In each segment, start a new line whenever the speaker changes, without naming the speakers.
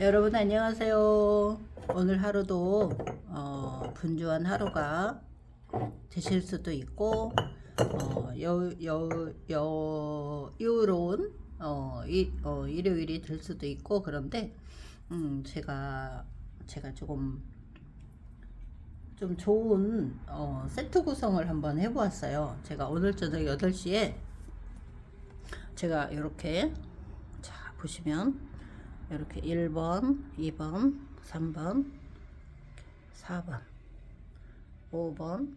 여러분 안녕하세요. 오늘 하루도 어, 분주한 하루가 되실 수도 있고 어, 여, 여, 여, 여유로운 어, 이, 어, 일요일이 될 수도 있고 그런데 음, 제가 제가 조금 좀 좋은 어, 세트 구성을 한번 해보았어요. 제가 오늘 저녁 8시에 제가 이렇게 자 보시면 이렇게 1번, 2번, 3번, 4번, 5번,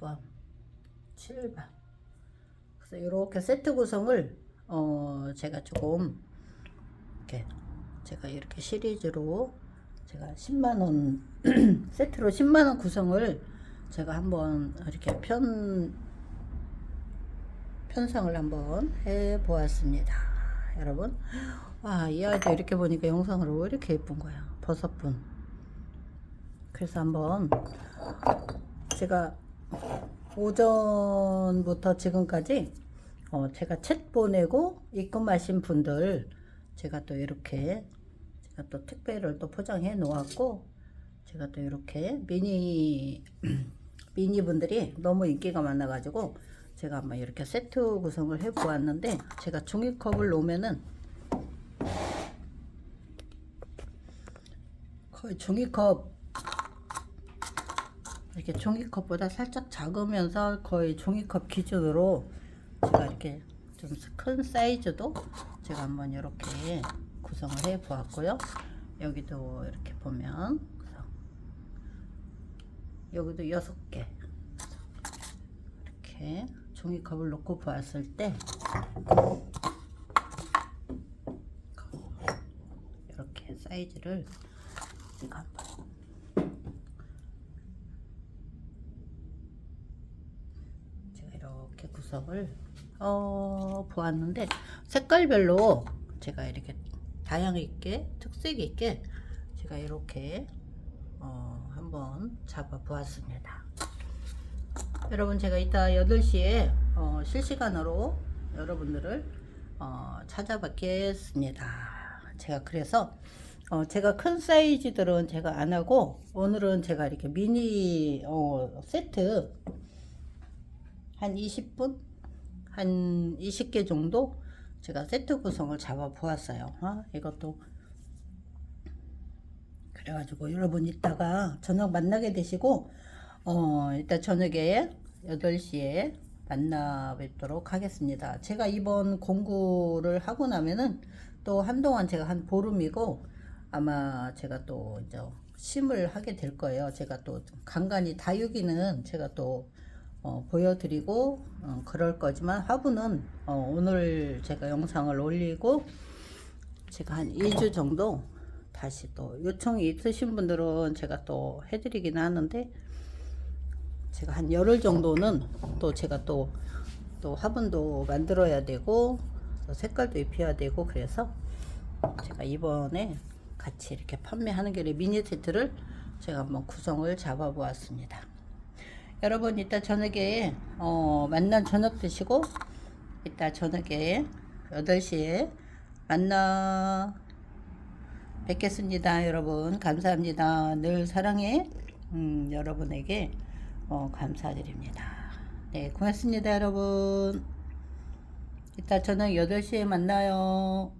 6번, 7번. 그래서 이렇게 세트 구성을 어 제가 조금 이렇게 제가 이렇게 시리즈로 제가 10만 원 세트로 10만 원 구성을 제가 한번 이렇게 편 편성을 한번 해 보았습니다. 여러분, 와, 이 아이도 이렇게 보니까 영상으로 왜 이렇게 예쁜 거야. 버섯분. 그래서 한번 제가 오전부터 지금까지 어, 제가 챗 보내고 입금하신 분들 제가 또 이렇게 제가 또 택배를 또 포장해 놓았고 제가 또 이렇게 미니 미니 분들이 너무 인기가 많아 가지고 제가 한번 이렇게 세트 구성을 해 보았는데 제가 종이컵을 놓으면은 거의 종이컵 이렇게 종이컵보다 살짝 작으면서 거의 종이컵 기준으로 제가 이렇게 좀 큰 사이즈도 제가 한번 이렇게 구성을 해 보았고요. 여기도 이렇게 보면 여기도 여섯 개. 이렇게 종이컵을 놓고 보았을 때 이렇게 사이즈를 한번 제가 이렇게 구성을 어 보았는데 색깔별로 제가 이렇게 다양 있게 특색 있게 제가 이렇게 어 한번 잡아 보았습니다. 여러분 제가 이따 8시에 어, 실시간으로 여러분들을 어, 찾아뵙겠습니다. 제가 그래서 어, 제가 큰 사이즈들은 제가 안 하고 오늘은 제가 이렇게 미니 어, 세트 한 20분 한 20개 정도 제가 세트 구성을 잡아 보았어요. 어? 이것도 그래가지고 여러분 이따가 저녁 만나게 되시고 어, 이따 저녁에 8시에 만나 뵙도록 하겠습니다. 제가 이번 공구를 하고 나면은 또 한동안 제가 한 보름이고 아마 제가 또 이제 심을 하게 될 거예요. 제가 또 간간히 다육이는 제가 또 어, 보여드리고 어, 그럴 거지만 화분은 어, 오늘 제가 영상을 올리고 제가 한 2주 정도 다시 또 요청이 있으신 분들은 제가 또 해드리긴 하는데 제가 한 열흘 정도는 또 제가 또, 또 화분도 만들어야 되고 또 색깔도 입혀야 되고 그래서 제가 이번에 같이 이렇게 판매하는 길에 미니 세트를 제가 한번 구성을 잡아 보았습니다. 여러분 이따 저녁에 어, 만난 저녁 드시고 이따 저녁에 8시에 만나 뵙겠습니다 여러분. 감사합니다. 늘 사랑해. 음, 여러분에게 어, 감사드립니다. 네 고맙습니다 여러분. 이따 저녁 8시에 만나요